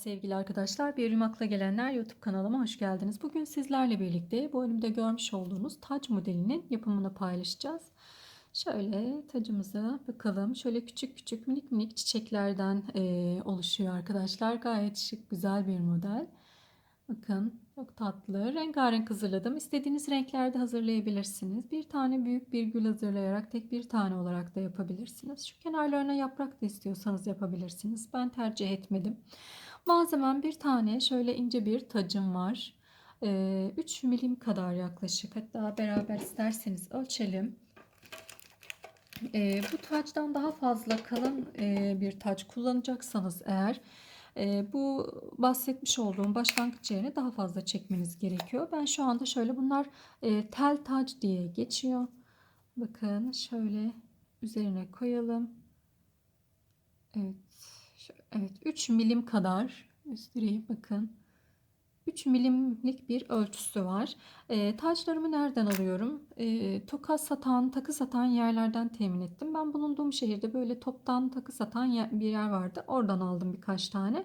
sevgili arkadaşlar. Bir Ürün Gelenler YouTube kanalıma hoş geldiniz. Bugün sizlerle birlikte bu önümde görmüş olduğunuz taç modelinin yapımını paylaşacağız. Şöyle tacımıza bakalım. Şöyle küçük küçük minik minik çiçeklerden e, oluşuyor arkadaşlar. Gayet şık güzel bir model. Bakın çok tatlı. Rengarenk hazırladım. İstediğiniz renklerde hazırlayabilirsiniz. Bir tane büyük bir gül hazırlayarak tek bir tane olarak da yapabilirsiniz. Şu kenarlarına yaprak da istiyorsanız yapabilirsiniz. Ben tercih etmedim. Malzemem bir tane şöyle ince bir tacım var. Ee, 3 milim kadar yaklaşık. Hatta beraber isterseniz ölçelim. Ee, bu tacdan daha fazla kalın e, bir taç kullanacaksanız eğer e, bu bahsetmiş olduğum başlangıç yerine daha fazla çekmeniz gerekiyor. Ben şu anda şöyle bunlar e, tel tac diye geçiyor. Bakın şöyle üzerine koyalım. Evet. Evet 3 milim kadar göstereyim bakın. 3 milimlik bir ölçüsü var. E, taclarımı nereden alıyorum? E, toka satan, takı satan yerlerden temin ettim. Ben bulunduğum şehirde böyle toptan takı satan bir yer vardı. Oradan aldım birkaç tane.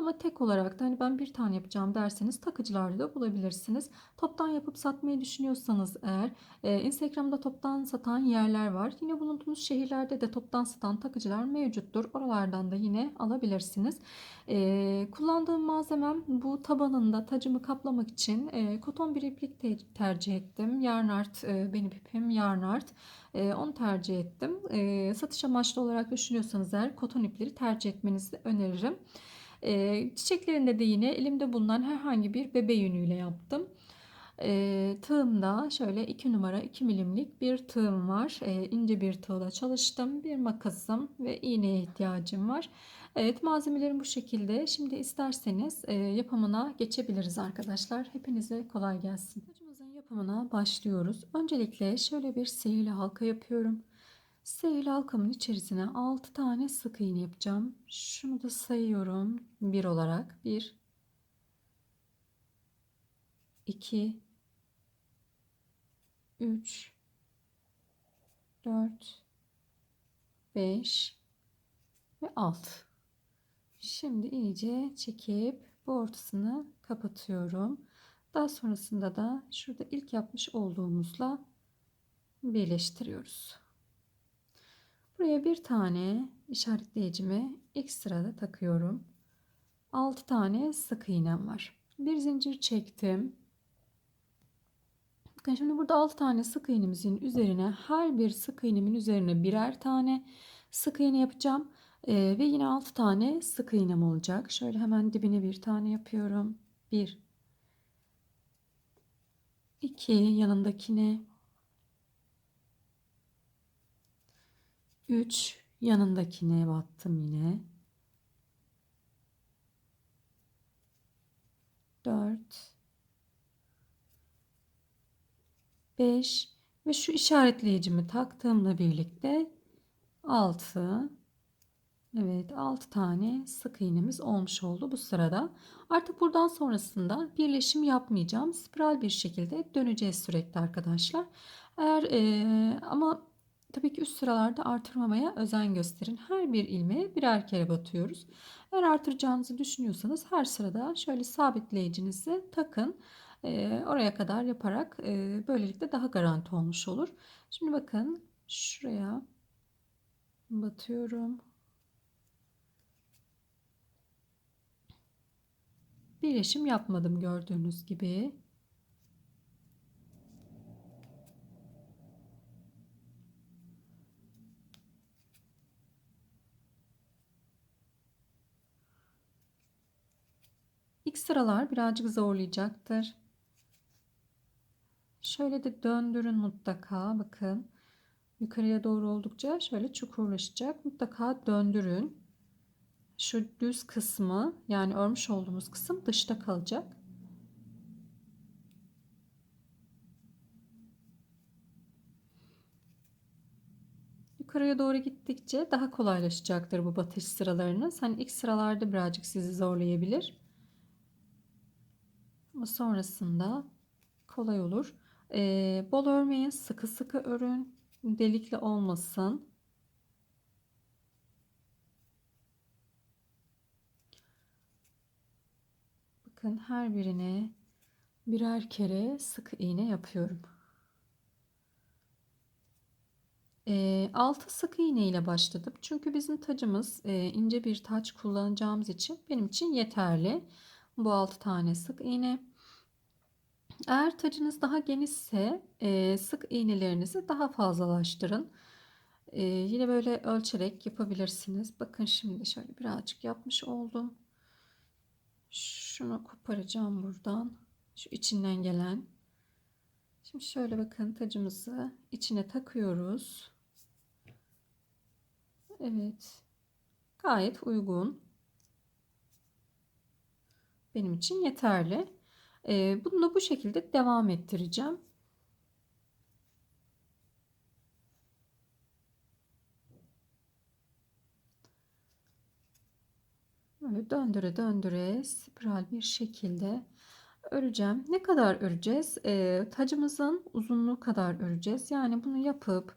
Ama tek olarak da hani ben bir tane yapacağım derseniz takıcılarda da bulabilirsiniz. Toptan yapıp satmayı düşünüyorsanız eğer e, Instagram'da toptan satan yerler var. Yine bulunduğunuz şehirlerde de toptan satan takıcılar mevcuttur. Oralardan da yine alabilirsiniz. E, kullandığım malzemem bu tabanında tacımı kaplamak için e, koton bir iplik te tercih ettim. Yarnart e, benim ipim Yarnart. E, onu tercih ettim. E, satış amaçlı olarak düşünüyorsanız eğer koton ipleri tercih etmenizi öneririm. E, çiçeklerinde de yine elimde bulunan herhangi bir bebe yünüyle yaptım. E, tığımda şöyle 2 numara 2 milimlik bir tığım var. E, ince bir tığla çalıştım. Bir makasım ve iğneye ihtiyacım var. Evet malzemelerim bu şekilde. Şimdi isterseniz e, yapımına geçebiliriz arkadaşlar. Hepinize kolay gelsin. Tacımızın yapımına başlıyoruz. Öncelikle şöyle bir sihirli halka yapıyorum. Sihirli halkamın içerisine 6 tane sık iğne yapacağım. Şunu da sayıyorum. 1 olarak. 1 2 3 4 5 ve 6. Şimdi iyice çekip bu ortasını kapatıyorum. Daha sonrasında da şurada ilk yapmış olduğumuzla birleştiriyoruz. Buraya bir tane işaretleyicimi ekstra da takıyorum. 6 tane sık iğnem var. Bir zincir çektim. Bakın şimdi burada 6 tane sık iğnemizin üzerine her bir sık iğnemin üzerine birer tane sık iğne yapacağım. Ee, ve yine 6 tane sık iğnem olacak. Şöyle hemen dibine bir tane yapıyorum. 1 2 yanındakine 3 yanındakine battım yine. 4 5 ve şu işaretleyicimi taktığımla birlikte 6 Evet 6 tane sık iğnemiz olmuş oldu bu sırada. Artık buradan sonrasında birleşim yapmayacağım. Spiral bir şekilde döneceğiz sürekli arkadaşlar. Eğer e, ama tabii ki üst sıralarda artırmamaya özen gösterin. Her bir ilmeğe birer kere batıyoruz. Eğer artıracağınızı düşünüyorsanız her sırada şöyle sabitleyicinizi takın. E, oraya kadar yaparak e, böylelikle daha garanti olmuş olur. Şimdi bakın şuraya batıyorum. birleşim yapmadım gördüğünüz gibi. İlk sıralar birazcık zorlayacaktır. Şöyle de döndürün mutlaka. Bakın yukarıya doğru oldukça şöyle çukurlaşacak. Mutlaka döndürün şu düz kısmı yani örmüş olduğumuz kısım dışta kalacak. Yukarıya doğru gittikçe daha kolaylaşacaktır bu batış sıralarınız. Hani ilk sıralarda birazcık sizi zorlayabilir. Sonrasında kolay olur. Ee, bol örmeyin, sıkı sıkı örün, delikli olmasın. Bakın her birine birer kere sık iğne yapıyorum. 6 sık iğne ile başladım. Çünkü bizim tacımız e, ince bir taç kullanacağımız için benim için yeterli. Bu 6 tane sık iğne. Eğer tacınız daha genişse e, sık iğnelerinizi daha fazlalaştırın. E, yine böyle ölçerek yapabilirsiniz. Bakın şimdi şöyle birazcık yapmış oldum. Şunu koparacağım buradan. Şu içinden gelen. Şimdi şöyle bakın tacımızı içine takıyoruz. Evet. Gayet uygun. Benim için yeterli. Ee, bunu da bu şekilde devam ettireceğim. Böyle döndüre döndüre spiral bir şekilde öreceğim. Ne kadar öreceğiz? E, tacımızın uzunluğu kadar öreceğiz. Yani bunu yapıp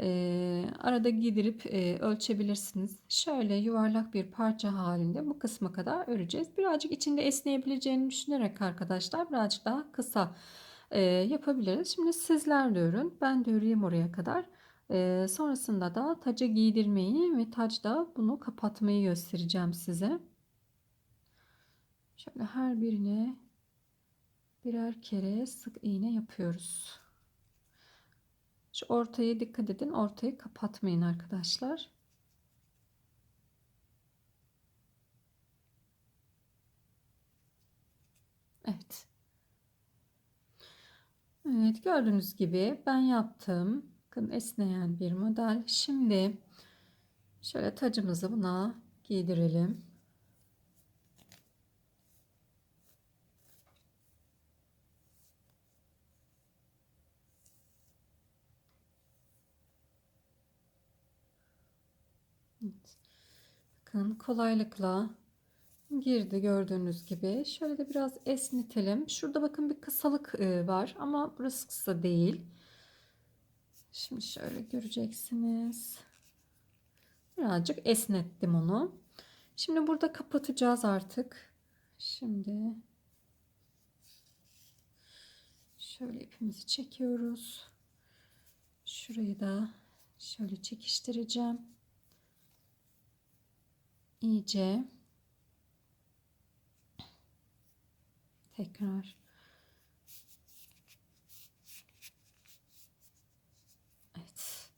e, arada giydirip e, ölçebilirsiniz. Şöyle yuvarlak bir parça halinde bu kısma kadar öreceğiz. Birazcık içinde esneyebileceğini düşünerek arkadaşlar birazcık daha kısa e, yapabiliriz. Şimdi sizler de örün. Ben de öreyim oraya kadar. E, sonrasında da taca giydirmeyi ve tacda bunu kapatmayı göstereceğim size. Şöyle her birine birer kere sık iğne yapıyoruz. Şu ortaya dikkat edin. Ortayı kapatmayın arkadaşlar. Evet. Evet gördüğünüz gibi ben yaptım. Bakın esneyen bir model. Şimdi şöyle tacımızı buna giydirelim. Evet. Bakın kolaylıkla girdi gördüğünüz gibi. Şöyle de biraz esnetelim. Şurada bakın bir kısalık e, var ama burası kısa değil. Şimdi şöyle göreceksiniz. Birazcık esnettim onu. Şimdi burada kapatacağız artık. Şimdi şöyle ipimizi çekiyoruz. Şurayı da şöyle çekiştireceğim iyice tekrar Evet.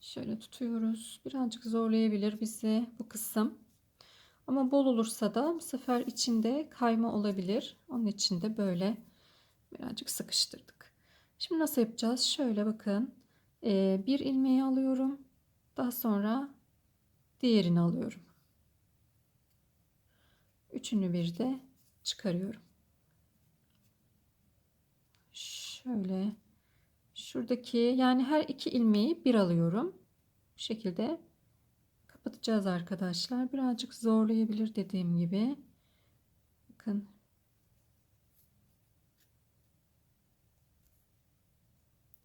Şöyle tutuyoruz. Birazcık zorlayabilir bizi bu kısım. Ama bol olursa da bu sefer içinde kayma olabilir. Onun için de böyle birazcık sıkıştırdık. Şimdi nasıl yapacağız? Şöyle bakın. Ee, bir ilmeği alıyorum. Daha sonra diğerini alıyorum. Üçünü bir de çıkarıyorum. Şöyle şuradaki yani her iki ilmeği bir alıyorum. Bu şekilde kapatacağız arkadaşlar. Birazcık zorlayabilir dediğim gibi. Bakın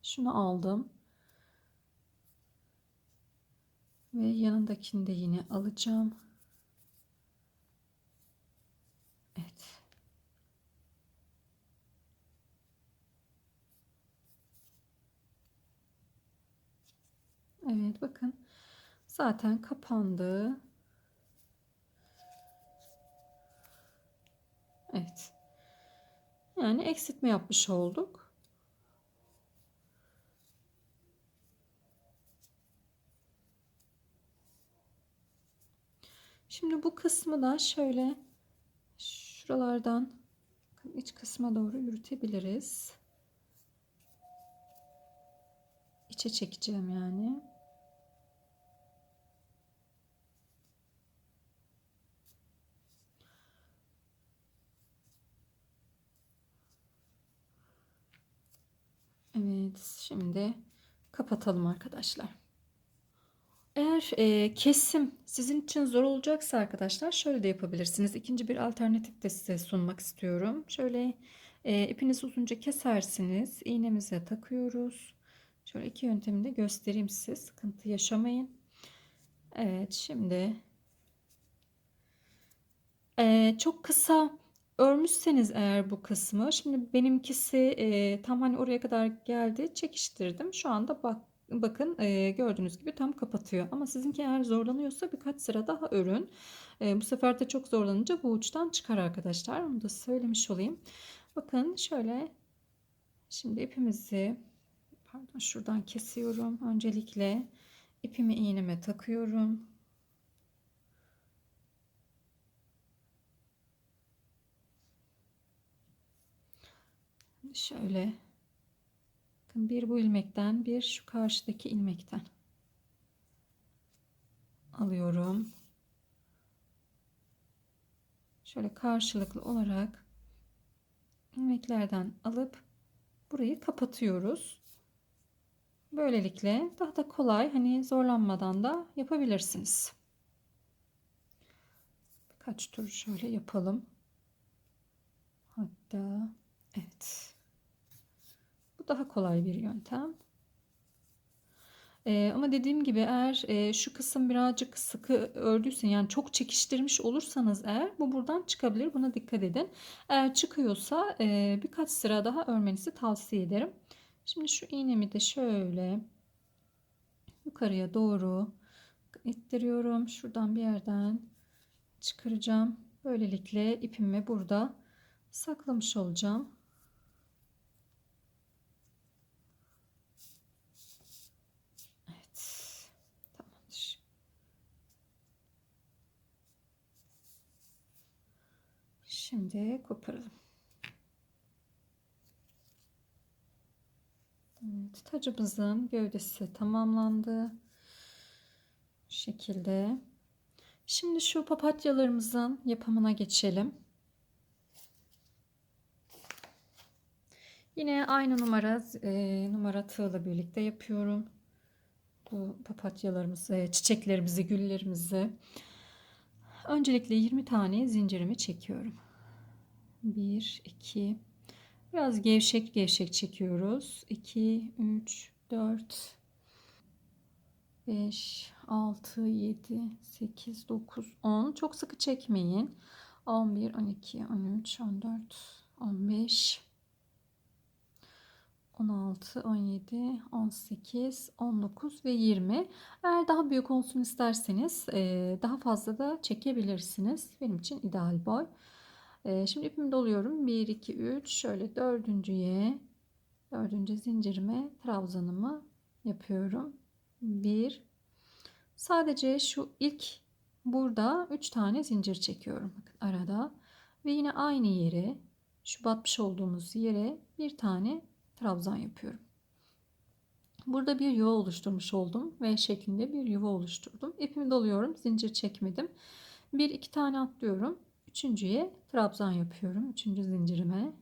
şunu aldım. Ve yanındakini de yine alacağım. Evet. Evet bakın zaten kapandı. Evet. Yani eksiltme yapmış olduk. Şimdi bu kısmı da şöyle şuralardan iç kısma doğru yürütebiliriz. İçe çekeceğim yani. Evet, şimdi kapatalım arkadaşlar. Eğer e, kesim sizin için zor olacaksa arkadaşlar şöyle de yapabilirsiniz. İkinci bir alternatif de size sunmak istiyorum. Şöyle e, ipinizi uzunca kesersiniz. İğnemize takıyoruz. Şöyle iki yöntemi de göstereyim size. Sıkıntı yaşamayın. Evet şimdi Eee, çok kısa örmüşseniz eğer bu kısmı, şimdi benimkisi, eee, tam, hani, oraya kadar geldi, çekiştirdim. Şu anda bak bakın, eee, gördüğünüz gibi tam kapatıyor ama sizinki eğer zorlanıyorsa birkaç sıra daha örün. Eee, bu sefer de çok zorlanınca bu uçtan çıkar arkadaşlar. Onu da söylemiş olayım. Bakın şöyle, şimdi ipimizi pardon şuradan kesiyorum. Öncelikle ipimi iğneme takıyorum. Şöyle bakın bir bu ilmekten bir şu karşıdaki ilmekten alıyorum. Şöyle karşılıklı olarak ilmeklerden alıp burayı kapatıyoruz. Böylelikle daha da kolay hani zorlanmadan da yapabilirsiniz. Birkaç tur şöyle yapalım. Hatta evet. Daha kolay bir yöntem. Ee, ama dediğim gibi eğer e, şu kısım birazcık sıkı ördüysen yani çok çekiştirmiş olursanız eğer bu buradan çıkabilir. Buna dikkat edin. Eğer çıkıyorsa e, birkaç sıra daha örmenizi tavsiye ederim. Şimdi şu iğnemi de şöyle yukarıya doğru ittiriyorum. Şuradan bir yerden çıkaracağım. Böylelikle ipimi burada saklamış olacağım. Evet. Tamamdır. Şimdi koparalım. Evet, tacımızın gövdesi tamamlandı. Bu şekilde. Şimdi şu papatyalarımızın yapımına geçelim. Yine aynı numara e, numara tığla birlikte yapıyorum. Bu papatyalarımızı, çiçeklerimizi, güllerimizi. Öncelikle 20 tane zincirimi çekiyorum. 1 2 Biraz gevşek gevşek çekiyoruz. 2 3 4 5 6 7 8 9 10 çok sıkı çekmeyin. 11 12 13 14 15 16, 17, 18, 19 ve 20. Eğer daha büyük olsun isterseniz daha fazla da çekebilirsiniz. Benim için ideal boy. Şimdi ipimi doluyorum. 1, 2, 3 şöyle dördüncüye dördüncü zincirime trabzanımı yapıyorum. 1 sadece şu ilk burada 3 tane zincir çekiyorum. Bakın arada ve yine aynı yere şu batmış olduğumuz yere bir tane trabzan yapıyorum. Burada bir yuva oluşturmuş oldum ve şeklinde bir yuva oluşturdum. İpimi doluyorum. Zincir çekmedim. Bir iki tane atlıyorum. Üçüncüye trabzan yapıyorum. Üçüncü zincirime.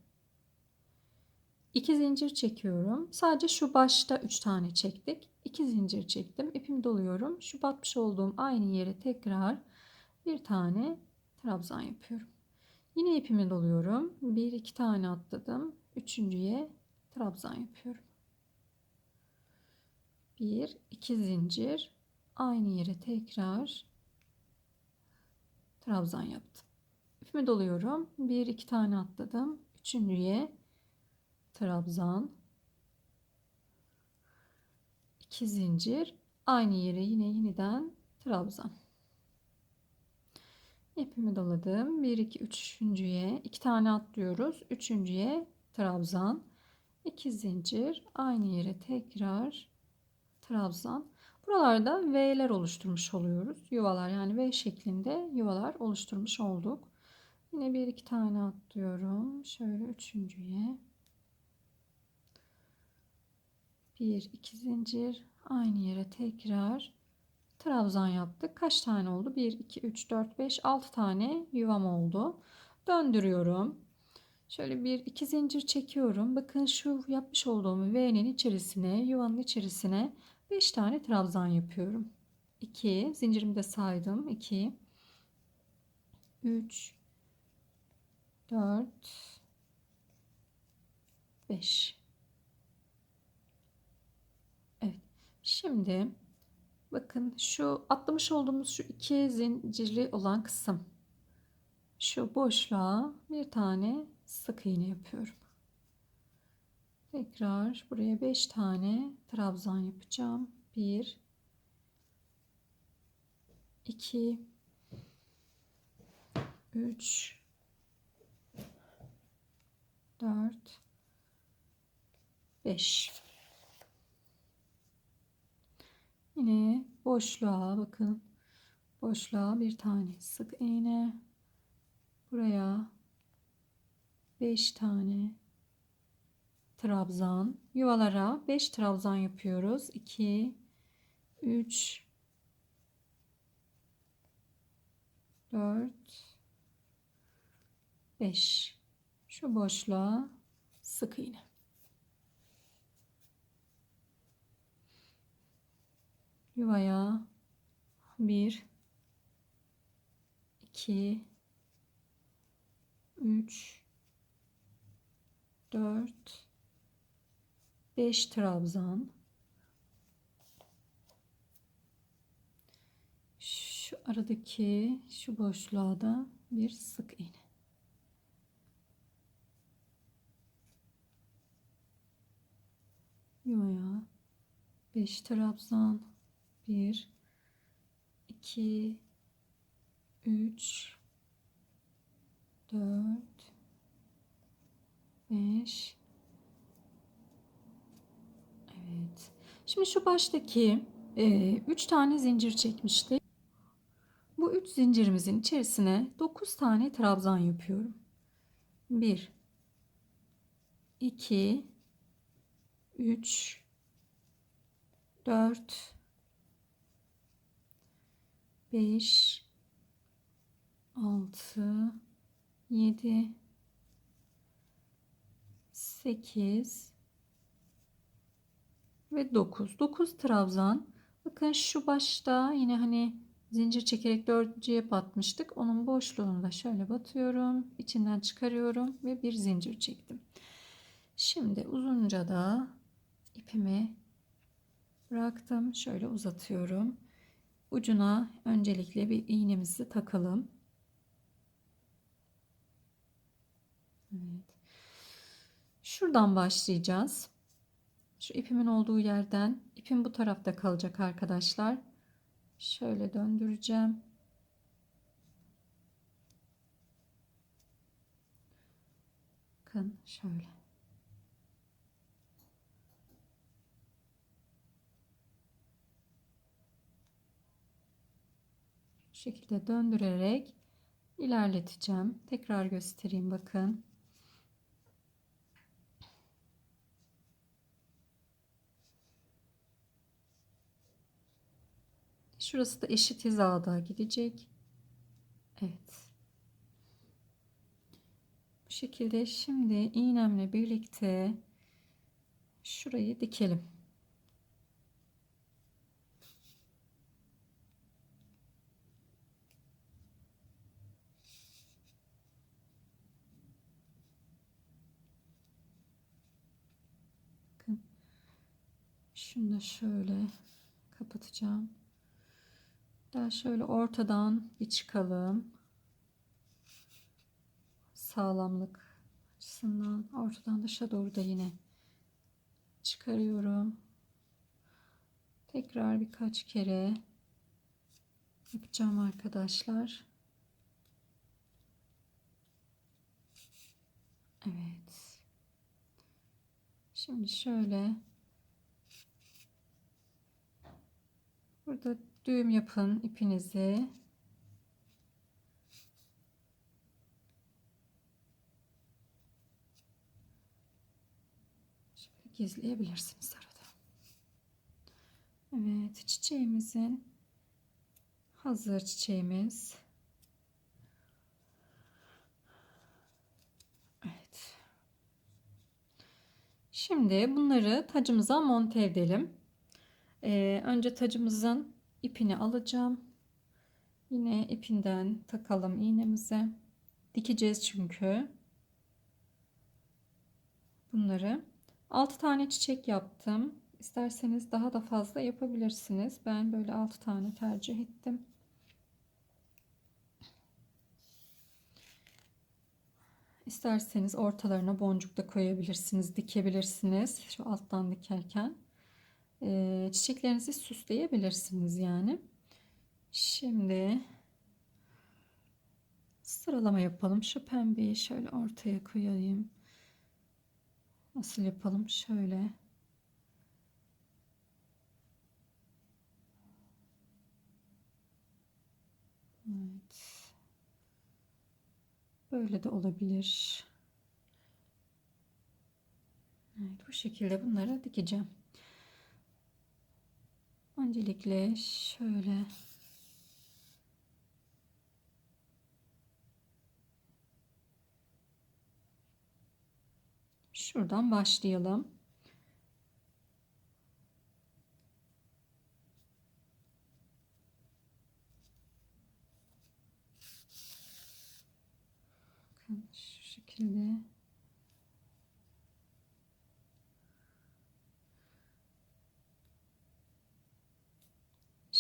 iki zincir çekiyorum. Sadece şu başta üç tane çektik. İki zincir çektim. İpimi doluyorum. Şu batmış olduğum aynı yere tekrar bir tane trabzan yapıyorum. Yine ipimi doluyorum. Bir iki tane atladım. Üçüncüye trabzan yapıyorum. Bir, iki zincir aynı yere tekrar trabzan yaptım. İpimi doluyorum. Bir, iki tane atladım. Üçüncüye trabzan. iki zincir aynı yere yine yeniden trabzan. İpimi doladım. 1 2 3.'ye 2 tane atlıyoruz. Üçüncüye trabzan. 2 zincir aynı yere tekrar trabzan. Buralarda V'ler oluşturmuş oluyoruz. Yuvalar yani V şeklinde yuvalar oluşturmuş olduk. Yine bir iki tane atlıyorum. Şöyle üçüncüye. Bir iki zincir aynı yere tekrar trabzan yaptık. Kaç tane oldu? 1 2 3 4 5 6 tane yuvam oldu. Döndürüyorum. Şöyle bir iki zincir çekiyorum. Bakın şu yapmış olduğum V'nin içerisine, yuvanın içerisine 5 tane trabzan yapıyorum. 2 zincirimi de saydım. 2 3 4 5 Evet. Şimdi bakın şu atlamış olduğumuz şu iki zincirli olan kısım şu boşluğa bir tane sık iğne yapıyorum. Tekrar buraya 5 tane trabzan yapacağım. 1 2 3 4 5 Yine boşluğa bakın. Boşluğa bir tane sık iğne. Buraya 5 tane trabzan. Yuvalara 5 trabzan yapıyoruz. 2 3 4 5 şu boşluğa sık iğne. Yuvaya 1 2 3 4 5 trabzan şu aradaki şu boşluğa da bir sık iğne yuvaya 5 trabzan 1 2 3 4 5 Evet. Şimdi şu baştaki 3 e, tane zincir çekmiştik. Bu 3 zincirimizin içerisine 9 tane trabzan yapıyorum. 1 2 3 4 5 6 7 8 ve 9. 9 trabzan. Bakın şu başta yine hani zincir çekerek dördüncüye batmıştık. Onun boşluğunu da şöyle batıyorum. içinden çıkarıyorum ve bir zincir çektim. Şimdi uzunca da ipimi bıraktım. Şöyle uzatıyorum. Ucuna öncelikle bir iğnemizi takalım. Evet. Şuradan başlayacağız. Şu ipimin olduğu yerden ipim bu tarafta kalacak arkadaşlar. Şöyle döndüreceğim. Bakın şöyle. Şu şekilde döndürerek ilerleteceğim. Tekrar göstereyim bakın. Şurası da eşit hizada gidecek. Evet. Bu şekilde şimdi iğnemle birlikte şurayı dikelim. Bakın. Şunu da şöyle kapatacağım. Daha şöyle ortadan bir çıkalım. Sağlamlık açısından ortadan dışa doğru da yine çıkarıyorum. Tekrar birkaç kere yapacağım arkadaşlar. Evet. Şimdi şöyle burada düğüm yapın ipinizi. Şöyle gizleyebilirsiniz arada. Evet çiçeğimizin hazır çiçeğimiz. Evet. Şimdi bunları tacımıza monte edelim. Ee, önce tacımızın ipini alacağım. Yine ipinden takalım iğnemize. Dikeceğiz çünkü. Bunları 6 tane çiçek yaptım. İsterseniz daha da fazla yapabilirsiniz. Ben böyle 6 tane tercih ettim. İsterseniz ortalarına boncuk da koyabilirsiniz, dikebilirsiniz. Şu alttan dikerken. Çiçeklerinizi süsleyebilirsiniz yani. Şimdi sıralama yapalım. Şu pembeyi şöyle ortaya koyayım. Nasıl yapalım? Şöyle. Evet. Böyle de olabilir. Evet, bu şekilde bunları dikeceğim. Öncelikle şöyle şuradan başlayalım. Bakın şu şekilde.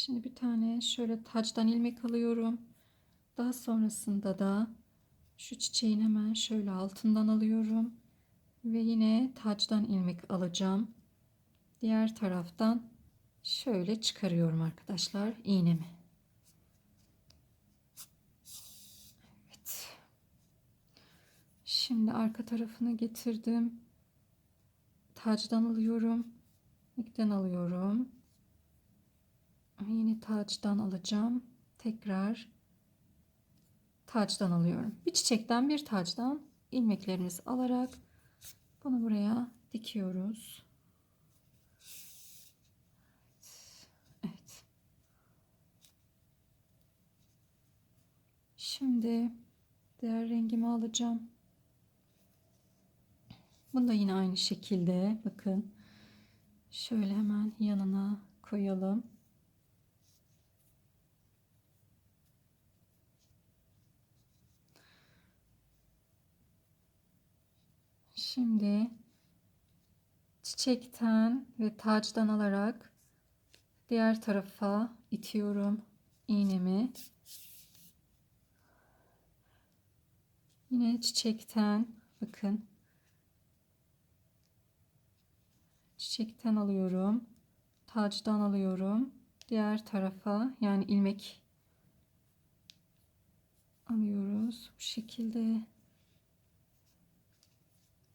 Şimdi bir tane şöyle tacdan ilmek alıyorum. Daha sonrasında da şu çiçeğin hemen şöyle altından alıyorum. Ve yine tacdan ilmek alacağım. Diğer taraftan şöyle çıkarıyorum arkadaşlar iğnemi. Evet. Şimdi arka tarafını getirdim. Tacdan alıyorum. İlkten alıyorum. Yine tacdan alacağım. Tekrar tacdan alıyorum. Bir çiçekten bir tacdan ilmeklerimizi alarak bunu buraya dikiyoruz. Evet. Şimdi diğer rengimi alacağım. Bunu da yine aynı şekilde bakın. Şöyle hemen yanına koyalım. Şimdi çiçekten ve tacdan alarak diğer tarafa itiyorum iğnemi. Yine çiçekten bakın çiçekten alıyorum. Tacdan alıyorum. Diğer tarafa yani ilmek alıyoruz. Bu şekilde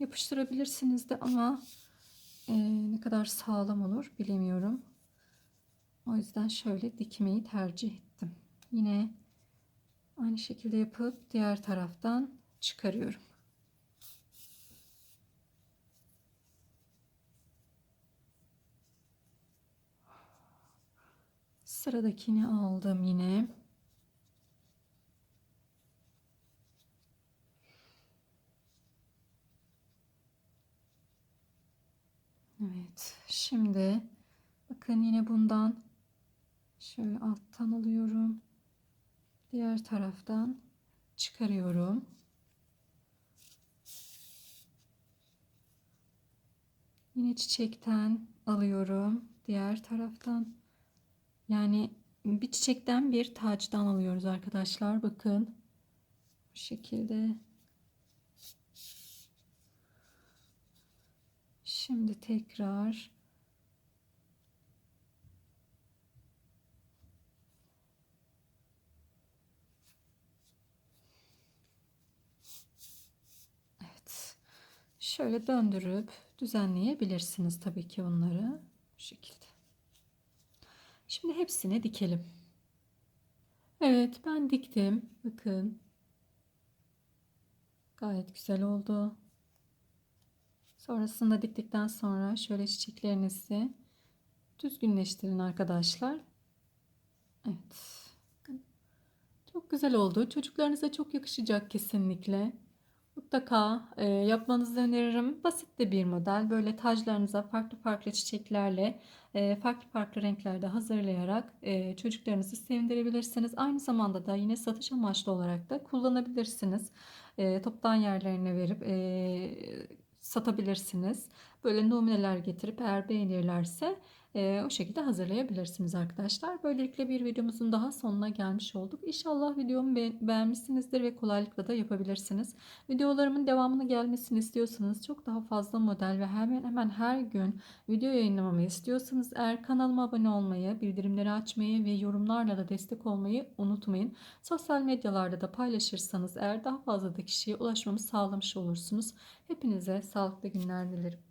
yapıştırabilirsiniz de ama e, ne kadar sağlam olur bilemiyorum. O yüzden şöyle dikmeyi tercih ettim. Yine aynı şekilde yapıp diğer taraftan çıkarıyorum. Sıradakini aldım yine. Evet. Şimdi bakın yine bundan şöyle alttan alıyorum. Diğer taraftan çıkarıyorum. Yine çiçekten alıyorum. Diğer taraftan yani bir çiçekten bir tacdan alıyoruz arkadaşlar. Bakın bu şekilde. Şimdi tekrar Evet. Şöyle döndürüp düzenleyebilirsiniz tabii ki onları bu şekilde. Şimdi hepsini dikelim. Evet ben diktim. Bakın. Gayet güzel oldu. Sonrasında diktikten sonra şöyle çiçeklerinizi düzgünleştirin arkadaşlar. Evet. Çok güzel oldu. Çocuklarınıza çok yakışacak kesinlikle. Mutlaka e, yapmanızı öneririm. Basit de bir model. Böyle taclarınıza farklı farklı çiçeklerle e, farklı farklı renklerde hazırlayarak e, çocuklarınızı sevindirebilirsiniz. Aynı zamanda da yine satış amaçlı olarak da kullanabilirsiniz. E, toptan yerlerine verip e, satabilirsiniz. Böyle numuneler getirip eğer beğenirlerse e, o şekilde hazırlayabilirsiniz arkadaşlar. Böylelikle bir videomuzun daha sonuna gelmiş olduk. İnşallah videomu be- beğenmişsinizdir ve kolaylıkla da yapabilirsiniz. Videolarımın devamını gelmesini istiyorsanız çok daha fazla model ve hemen hemen her gün video yayınlamamı istiyorsanız eğer kanalıma abone olmayı, bildirimleri açmayı ve yorumlarla da destek olmayı unutmayın. Sosyal medyalarda da paylaşırsanız eğer daha fazla da kişiye ulaşmamı sağlamış olursunuz. Hepinize sağlıklı günler dilerim.